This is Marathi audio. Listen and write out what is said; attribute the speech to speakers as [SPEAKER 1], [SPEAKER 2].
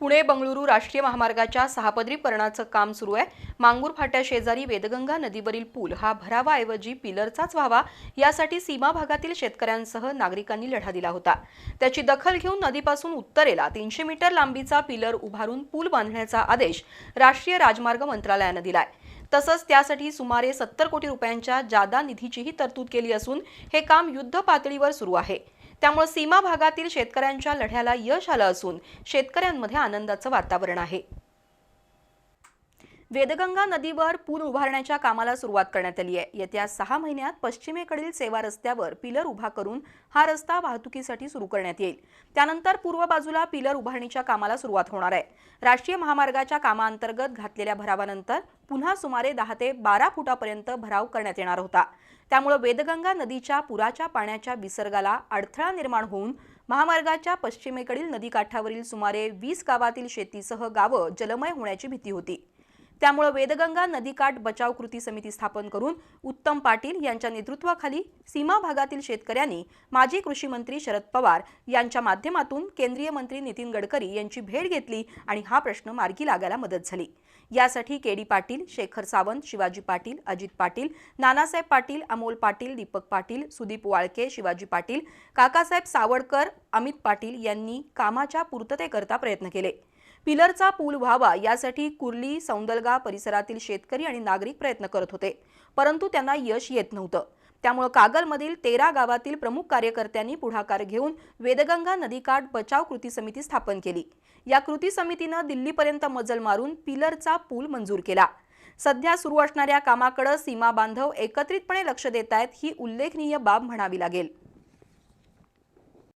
[SPEAKER 1] पुणे बंगळुरू राष्ट्रीय महामार्गाच्या सहापदरीकरणाचं काम सुरू आहे. मांगूर फाट्या शेजारी वेदगंगा नदीवरील पूल हा भरावाऐवजी पिलरचाच व्हावा यासाठी सीमा भागातील शेतकऱ्यांसह नागरिकांनी लढा दिला होता. त्याची दखल घेऊन नदीपासून उत्तरेला तीनशे मीटर लांबीचा पिलर उभारून पूल बांधण्याचा आदेश राष्ट्रीय राजमार्ग मंत्रालयानं दिलाय. तसंच त्यासाठी सुमारे सत्तर कोटी रुपयांच्या जादा निधीचीही तरतूद केली असून हे काम युद्ध पातळीवर सुरू आहे. त्यामुळे सीमा भागातील शेतकऱ्यांच्या लढ्याला यश आलं असून शेतकऱ्यांमध्ये आनंदाचं वातावरण आहे. वेदगंगा नदीवर पूल उभारण्याच्या कामाला सुरुवात करण्यात आली आहे. येत्या सहा महिन्यात पश्चिमेकडील सेवा रस्त्यावर पिलर उभा करून हा रस्ता वाहतुकीसाठी सुरू करण्यात येईल. त्यानंतर पूर्व बाजूला पिलर उभारणीच्या कामाला सुरुवात होणार आहे. राष्ट्रीय महामार्गाच्या कामांतर्गत घातलेल्या भरावानंतर पुन्हा सुमारे दहा ते बारा फुटापर्यंत भराव करण्यात येणार होता. त्यामुळे वेदगंगा नदीच्या पुराच्या पाण्याच्या विसर्गाला अडथळा निर्माण होऊन महामार्गाच्या पश्चिमेकडील नदीकाठावरील सुमारे वीस गावातील शेतीसह गावं जलमय होण्याची भीती होती. त्यामुळे वेदगंगा नदीकाठ बचाव कृती समिती स्थापन करून उत्तम पाटील यांच्या नेतृत्वाखाली सीमा भागातील शेतकऱ्यांनी माजी कृषी मंत्री शरद पवार यांच्या माध्यमातून केंद्रीय मंत्री नितीन गडकरी यांची भेट घेतली आणि हा प्रश्न मार्गी लागायला मदत झाली. यासाठी के डी पाटील शेखर सावंत शिवाजी पाटील अजित पाटील नानासाहेब पाटील अमोल पाटील दीपक पाटील सुदीप वाळके शिवाजी पाटील काकासाहेब सावडकर अमित पाटील यांनी कामाच्या पूर्ततेकरता प्रयत्न केले. पिलरचा पूल व्हावा यासाठी कुर्ली सौंदलगा परिसरातील शेतकरी आणि नागरिक प्रयत्न करत होते. परंतु त्यांना यश येत नव्हतं. त्यामुळे कागलमधील तेरा गावातील प्रमुख कार्यकर्त्यांनी पुढाकार घेऊन वेदगंगा नदीकाठ बचाव कृती समिती स्थापन केली. या कृती समितीनं दिल्लीपर्यंत मजल मारून पिलरचा पूल मंजूर केला. सध्या सुरू असणाऱ्या कामाकडे सीमा बांधव एकत्रितपणे लक्ष देत आहेत ही उल्लेखनीय बाब म्हणावी लागेल.